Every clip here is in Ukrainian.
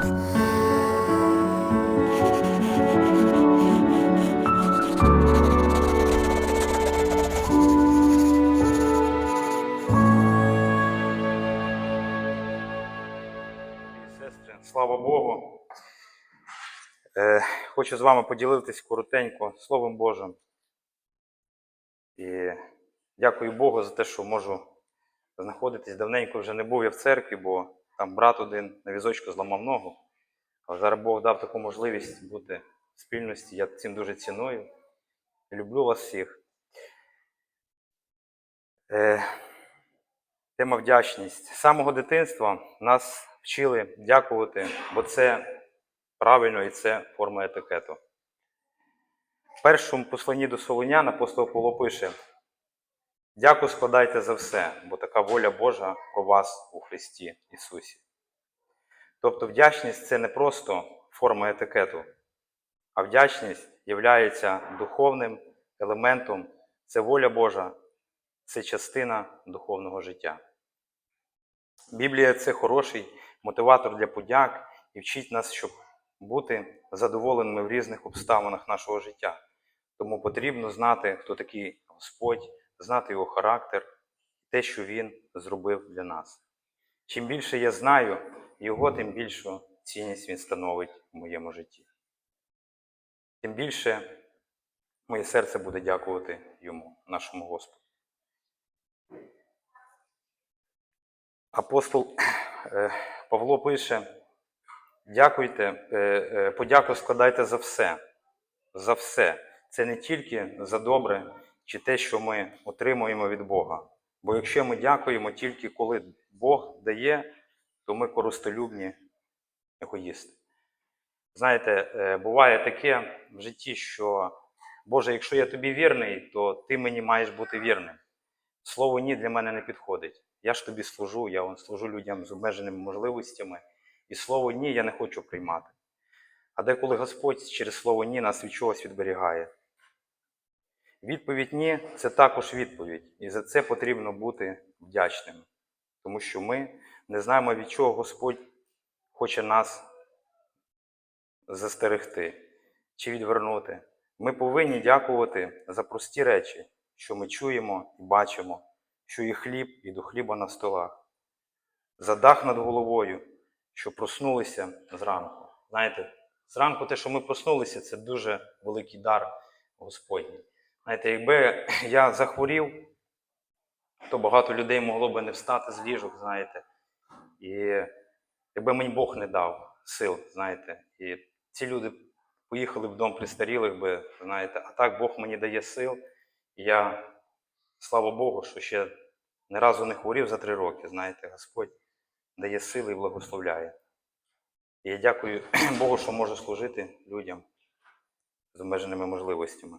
слава Богу. Е, хочу з вами поділитись коротенько Словом Божим. І дякую Богу за те, що можу знаходитись. Давненько вже не був я в церкві, бо там брат один на візочку зламав ногу. Але зараз Бог дав таку можливість бути в спільності. Я цим дуже ціную. Люблю вас всіх. Е, Тема вдячність. З самого дитинства нас вчили дякувати, бо це правильно і це форма етикету. В першому посланні до Солонян апостол Павло пише: Дяку складайте за все, бо така воля Божа про вас у Христі Ісусі. Тобто вдячність це не просто форма етикету, а вдячність є духовним елементом, це воля Божа, це частина духовного життя. Біблія це хороший мотиватор для подяк і вчить нас, щоб бути задоволеними в різних обставинах нашого життя. Тому потрібно знати, хто такий Господь, знати його характер, те, що Він зробив для нас. Чим більше я знаю його, тим більшу цінність він становить в моєму житті. Тим більше моє серце буде дякувати йому, нашому Господу. Апостол е, Павло пише: дякуйте, е, е, подяку складайте за все. За все. Це не тільки за добре чи те, що ми отримуємо від Бога. Бо якщо ми дякуємо тільки коли Бог дає, то ми користолюбні егоїсти. Знаєте, е, буває таке в житті, що Боже, якщо я тобі вірний, то ти мені маєш бути вірним. Слово ні для мене не підходить. Я ж тобі служу, я вон, служу людям з обмеженими можливостями, і слово ні я не хочу приймати. А деколи Господь через слово ні нас від чогось відберігає. Відповідь ні це також відповідь, і за це потрібно бути вдячними, тому що ми не знаємо, від чого Господь хоче нас застерегти чи відвернути. Ми повинні дякувати за прості речі, що ми чуємо і бачимо, що є хліб і до хліба на столах, за дах над головою, що проснулися зранку. Знаєте, зранку те, що ми проснулися, це дуже великий дар Господній. Знаєте, якби я захворів, то багато людей могло би не встати з ліжок, знаєте. І якби мені Бог не дав сил, знаєте. І ці люди поїхали в дом престарілих би, знаєте, а так Бог мені дає сил. І я, слава Богу, що ще ні разу не хворів за три роки, знаєте, Господь дає сили і благословляє. І я дякую Богу, що можу служити людям з обмеженими можливостями.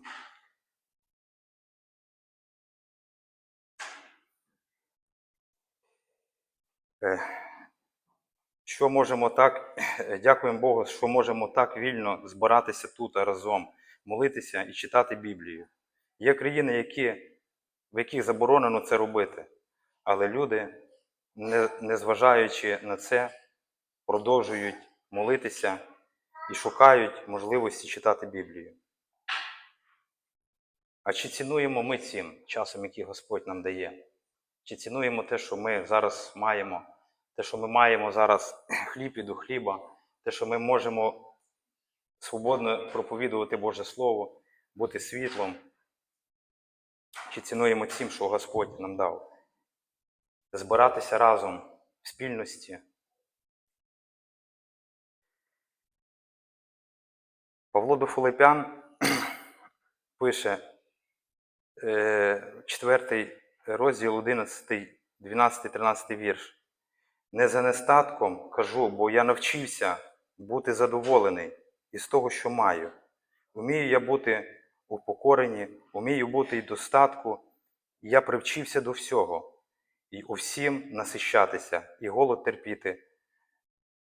Що можемо так, дякуємо Богу, що можемо так вільно збиратися тут разом, молитися і читати Біблію. Є країни, які, в яких заборонено це робити, але люди, не, незважаючи на це, продовжують молитися і шукають можливості читати Біблію. А чи цінуємо ми цим часом, який Господь нам дає? Чи цінуємо те, що ми зараз маємо, те, що ми маємо зараз хліб і до хліба, те, що ми можемо свободно проповідувати Боже Слово, бути світлом? Чи цінуємо цим, що Господь нам дав? Збиратися разом в спільності. Павло до Филипян пише, 4 розділ 11, 12, 13 вірш. Не за нестатком кажу, бо я навчився бути задоволений із того, що маю. Умію я бути у покоренні, умію бути і достатку, і я привчився до всього, і у всім насищатися, і голод терпіти,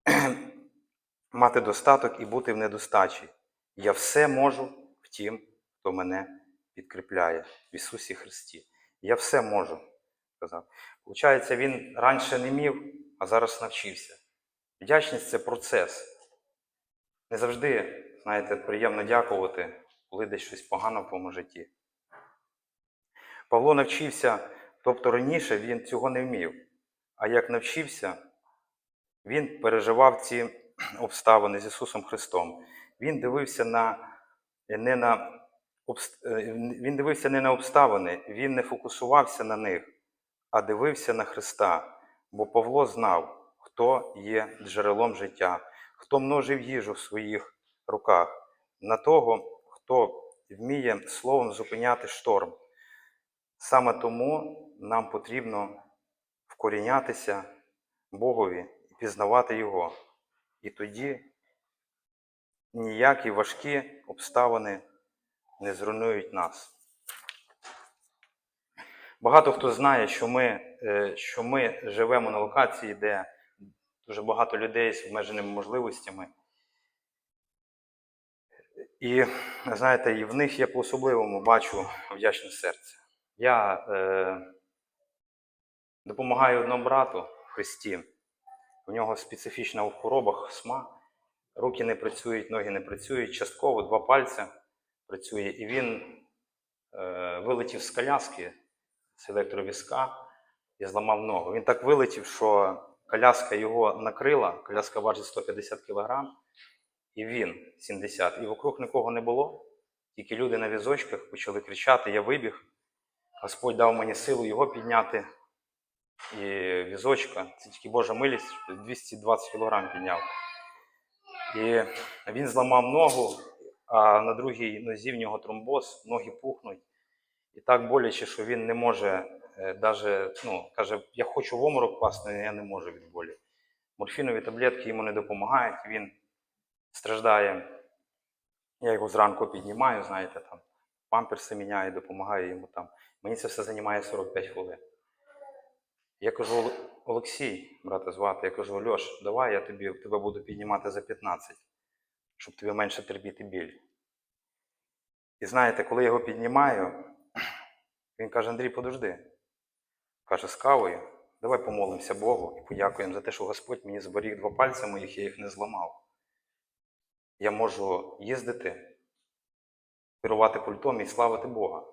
мати достаток і бути в недостачі. Я все можу в тім, хто мене підкріпляє в Ісусі Христі. Я все можу, сказав. Получається, він раніше не міг, а зараз навчився. Вдячність це процес, Не завжди, знаєте, приємно дякувати, коли десь щось погано в твоєму житті. Павло навчився, тобто раніше він цього не вмів. А як навчився, він переживав ці обставини з Ісусом Христом. Він дивився на, не на, е, він дивився не на обставини, він не фокусувався на них, а дивився на Христа. Бо Павло знав, хто є джерелом життя, хто множив їжу в своїх руках, на того, хто вміє словом зупиняти шторм. Саме тому нам потрібно вкорінятися Богові і пізнавати Його. І тоді ніякі важкі обставини не зруйнують нас. Багато хто знає, що ми, е, що ми живемо на локації, де дуже багато людей з обмеженими можливостями. І знаєте, і в них я по-особливому бачу вдячне серце. Я е, допомагаю одному брату в Христі. У нього специфічна в хворобах СМА. Руки не працюють, ноги не працюють, частково два пальця працює. І він е, вилетів з коляски з електровізка і зламав ногу. Він так вилетів, що коляска його накрила, коляска важить 150 кг, і він 70. І вокруг нікого не було. Тільки люди на візочках почали кричати: Я вибіг. Господь дав мені силу його підняти. І візочка, це тільки Божа милість, 220 кг підняв. І він зламав ногу, а на другій нозі в нього тромбоз, ноги пухнуть. І так боляче, що він не може е, даже, ну, каже, я хочу в оморок пасти, але я не можу від болі. Морфінові таблетки йому не допомагають, він страждає. Я його зранку піднімаю, знаєте, там, памперси міняю, допомагаю йому там. Мені це все займає 45 хвилин. Я кажу, Олексій, брата звати, я кажу, Льош, давай я тобі, тебе буду піднімати за 15, щоб тобі менше терпіти біль. І знаєте, коли я його піднімаю, він каже, Андрій, подожди. Каже, з кавою, давай помолимося Богу і подякуємо за те, що Господь мені зберіг два пальці моїх, я їх не зламав. Я можу їздити, керувати пультом і славити Бога.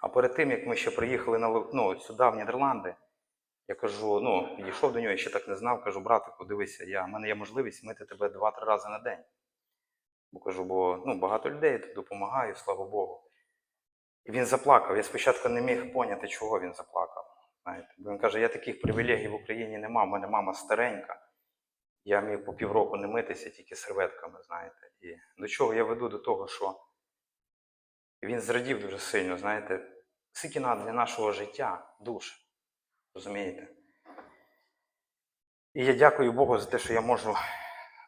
А перед тим, як ми ще приїхали на, ну, сюди, в Нідерланди, я кажу, ну, підійшов до нього, я ще так не знав, кажу, братику, дивися, я, в мене є можливість мити тебе два-три рази на день. Бо кажу, бо ну, багато людей допомагаю, слава Богу. І він заплакав. Я спочатку не міг поняти, чого він заплакав. Знаєте. Бо він каже, я таких привілегій в Україні не мав, у мене мама старенька. Я міг по півроку не митися тільки серветками, знаєте. І до чого я веду? До того, що він зрадів дуже сильно, знаєте, скільки надо для нашого життя душ. Розумієте? І я дякую Богу за те, що я можу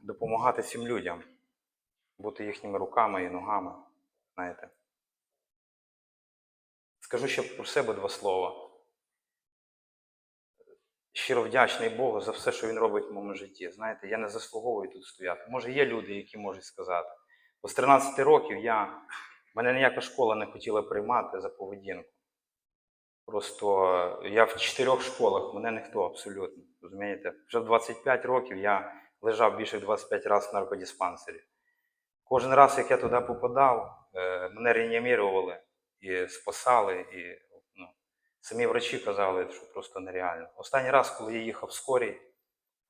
допомагати цим людям, бути їхніми руками і ногами. Знаєте. Скажу ще про себе два слова. Щиро вдячний Богу за все, що Він робить в моєму житті. Знаєте, я не заслуговую тут стояти. Може, є люди, які можуть сказати. Бо з 13 років я, мене ніяка школа не хотіла приймати за поведінку. Просто я в чотирьох школах, мене ніхто абсолютно. Розумієте? Вже в 25 років я лежав більше 25 разів в наркодиспансері. Кожен раз, як я туди попадав, е, мене реанімірували і спасали, і ну, самі врачі казали, що просто нереально. Останній раз, коли я їхав скорій,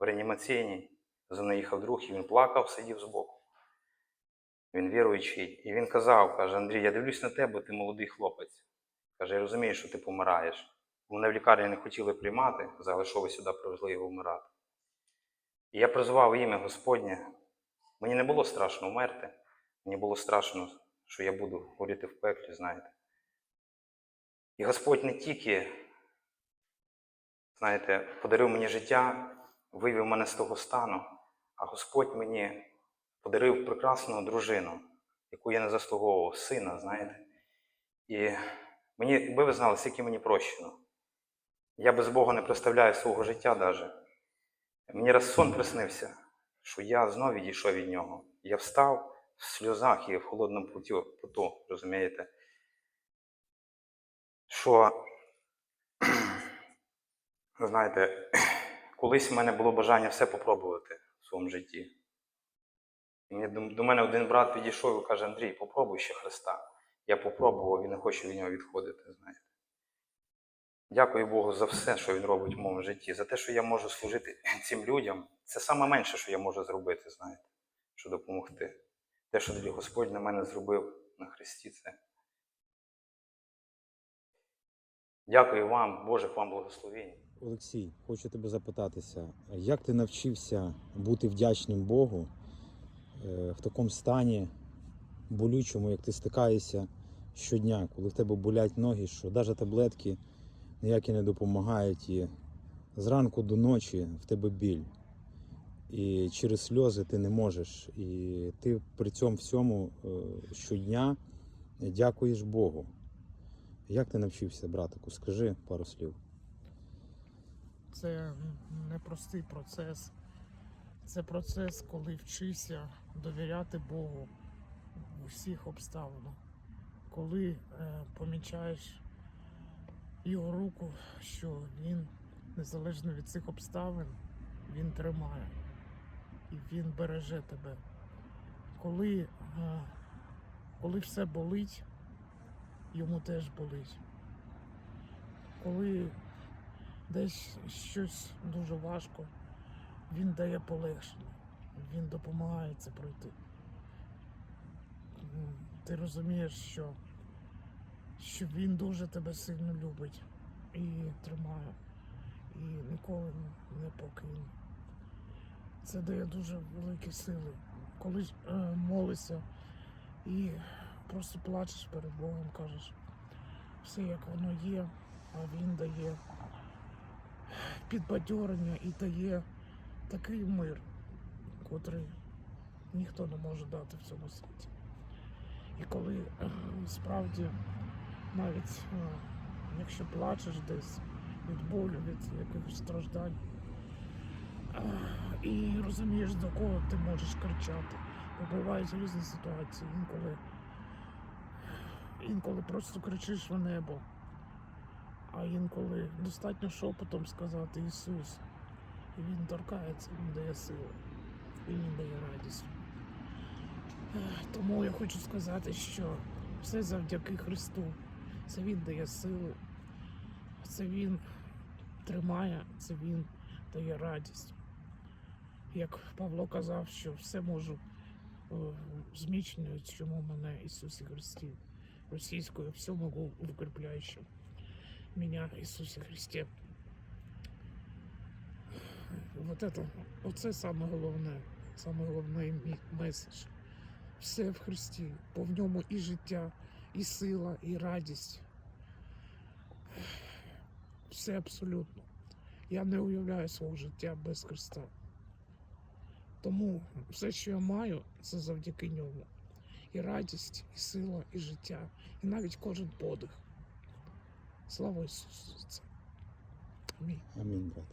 в реанімаційній, за мною їхав друг, і він плакав, сидів збоку. Він віруючий. І він казав, каже, Андрій, я дивлюсь на тебе, ти молодий хлопець. Каже, я розумію, що ти помираєш. Мене в лікарні не хотіли приймати, казали, що ви сюди привезли його вмирати. І я призвав ім'я Господнє. Мені не було страшно вмерти. Мені було страшно, що я буду горіти в пеклі, знаєте. І Господь не тільки, знаєте, подарив мені життя, вивів мене з того стану, а Господь мені подарив прекрасну дружину, яку я не заслуговував, сина, знаєте. І мені, якби ви знали, скільки мені прощено. Я без Бога не представляю свого життя навіть. Мені раз сон приснився, що я знов відійшов від нього. Я встав в сльозах і в холодному путю, поту, розумієте? Що, знаєте, колись в мене було бажання все попробувати в своєму житті. До- мене один брат підійшов і каже: Андрій, попробуй ще Христа. Я попробував і не хочу від нього відходити. Знаєте. Дякую Богу за все, що Він робить в моєму житті, за те, що я можу служити цим людям. Це саме менше, що я можу зробити, знаєте, що допомогти. Те, що Господь на мене зробив на Христі, це. Дякую вам, Боже, вам благословіння. Олексій, хочу тебе запитатися, як ти навчився бути вдячним Богу е, в такому стані болючому, як ти стикаєшся щодня, коли в тебе болять ноги, що навіть таблетки ніякі не допомагають, і зранку до ночі в тебе біль. І через сльози ти не можеш. І ти при цьому всьому е, щодня дякуєш Богу. Як ти навчився, братику? Скажи пару слів. Це непростий процес. Це процес, коли вчишся довіряти Богу в усіх обставинах. Коли е, помічаєш його руку, що він, незалежно від цих обставин, він тримає і він береже тебе. Коли, е, коли все болить, йому теж болить. Коли десь щось дуже важко, він дає полегшення, він допомагає це пройти. Ти розумієш, що, що він дуже тебе сильно любить і тримає, і ніколи не покине. Це дає дуже великі сили. Коли е, молишся і просто плачеш перед Богом, кажеш, все як воно є, а він дає підбадьорення і дає такий мир, котрий ніхто не може дати в цьому світі. І коли е, справді навіть е, якщо плачеш десь від болю, від якихось страждань, е, і розумієш, до кого ти можеш кричати, бо бувають різні ситуації, інколи, інколи просто кричиш в небо. А інколи достатньо шепотом сказати Ісус. І Він торкається, Він дає силу, і Він дає радість. Тому я хочу сказати, що все завдяки Христу. Це Він дає силу, це Він тримає, це Він дає радість. Як Павло казав, що все можу е, зміцнюючому мене Ісусі Христі. Російською все можу укріпляючим меня Иисусе Христе. Вот это, оце саме головне, саме головний мій меседж. Все в Христі, бо в ньому і життя, і сила, і радість. Все абсолютно. Я не уявляю свого життя без Христа. Тому все, що я маю, це завдяки ньому. І радість, і сила, і життя, і навіть кожен подих. Слава Ісусу. Амінь. Амінь, брат.